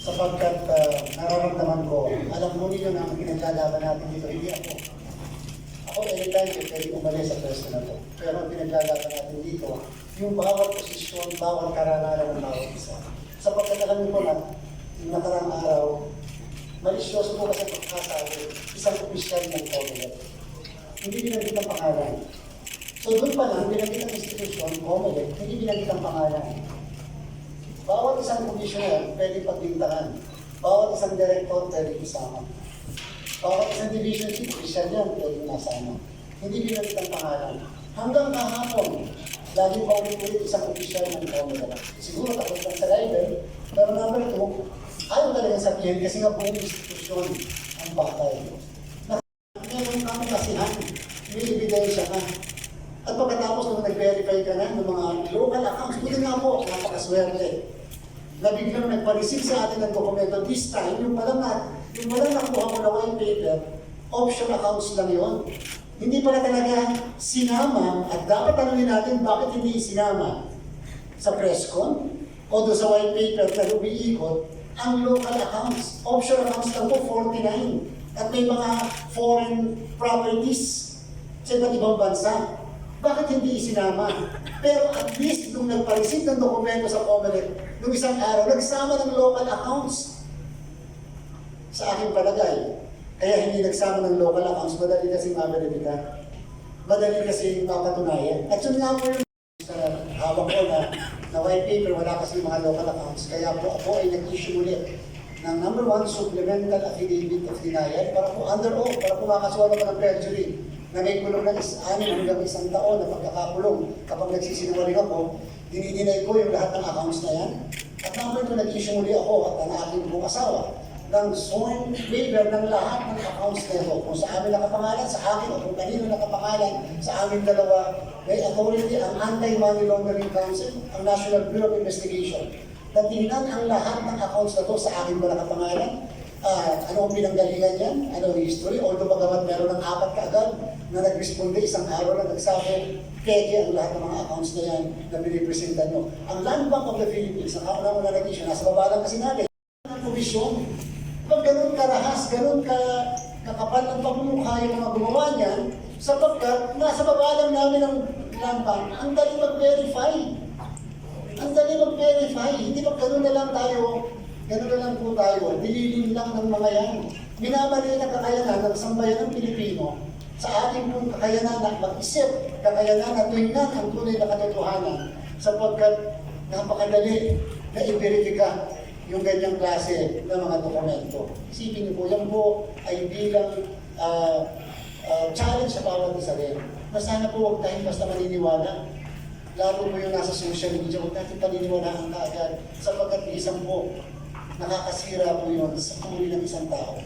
sapagkat uh, nararamdaman ko, alam mo ninyo na ang pinaglalaban natin dito, hindi ako. Ako anytime ko pwede umalis sa pwesto na to. Pero ang pinaglalaban natin dito, yung bawat posisyon, bawat karanalan ng bawat isa. Sapagkat alam niyo po na, yung nakarang araw, malisyoso po kasi pagkasabi, isang opisyal ng Comelec. Hindi binanggit ang pangalan. So doon pa lang, binanggit ang institution, Comelec, hindi binanggit ang pangalan. Bawat isang commissioner pwede pagbintangan. Bawat isang director pwede isama. Bawat isang division chief, official yan, pwede nasama. Hindi binanggit ang pangalan. Hanggang kahapon, lagi pa ulit isang official ng Comelec. Siguro takot lang sa library, pero number two, ayaw talaga sabihin kasi nga buong institusyon ang batay. Na meron kang kasihan, may ebidensya ka. At pagkatapos nung nag-verify ka na ng mga local accounts, buti nga po, napakaswerte na biglang nagpa-receive sa atin ng dokumento this time, yung palang na, yung palang nakuha mo na white paper, option accounts lang yon. Hindi pala talaga sinama at dapat tanungin natin bakit hindi sinama sa presscon o doon sa white paper na umiikot ang local accounts. Offshore accounts lang po 49 at may mga foreign properties sa iba't ibang bansa. Bakit hindi isinama? Pero at least nung nagpa-receive ng dokumento sa Comelec, nung isang araw, nagsama ng local accounts sa aking palagay. Kaya hindi nagsama ng local accounts, madali kasi maverifika. Madali kasi mapatunayan. At yun nga po yung hawak ko na, na white paper, wala kasi mga local accounts. Kaya po ako ay nag-issue ulit ng number one, supplemental affidavit of denial para po under oath, para po makasuha naman ng perjury na may kulong ng anim hanggang isang taon na pagkakakulong kapag nagsisinungaling ako, dinidinay ko yung lahat ng accounts na yan. At number two, nag-issue muli ako at ang aking buong asawa ng sworn waiver ng lahat ng accounts na ito. Kung sa amin nakapangalan, sa akin o kung kanino nakapangalan, sa amin dalawa, may authority ang Anti-Money Laundering Council, ang National Bureau of Investigation, na tingnan ang lahat ng accounts na to sa akin ba nakapangalan, Ah, ano ang pinanggalingan yan, ano history, although bagamat meron apat kaagad na nag-responde isang araw na nagsabi, peke ang lahat ng mga accounts na yan na pinipresenta nyo. Ang Land Bank of the Philippines, ang kauna mo na nag-issue, nasa baba lang kasi natin, ang komisyon. Pag ganun karahas, ganun ka kakapal ng pagmumukha yung mga gumawa niyan, sapagkat nasa baba lang namin ang Land Bank, ang dali mag-verify. Ang dali mag-verify. Hindi ba ganun na lang tayo, ganun na lang po tayo, nililin lang ng mga yan. Minamali na kakayanan ng sambayan ng Pilipino sa ating pong kakayanan na mag-isip, kakayanan na tingnan ang tunay na katotohanan sapagkat napakadali na i-verifika yung ganyang klase ng mga dokumento. Isipin niyo po, yan po ay bilang ah, ah, challenge sa bawat isa rin. Na sana po huwag tayong basta maniniwala. Lalo mo yung nasa social media, huwag natin paniniwalaan kaagad sapagkat isang po nakakasira po yun sa puri ng isang tao.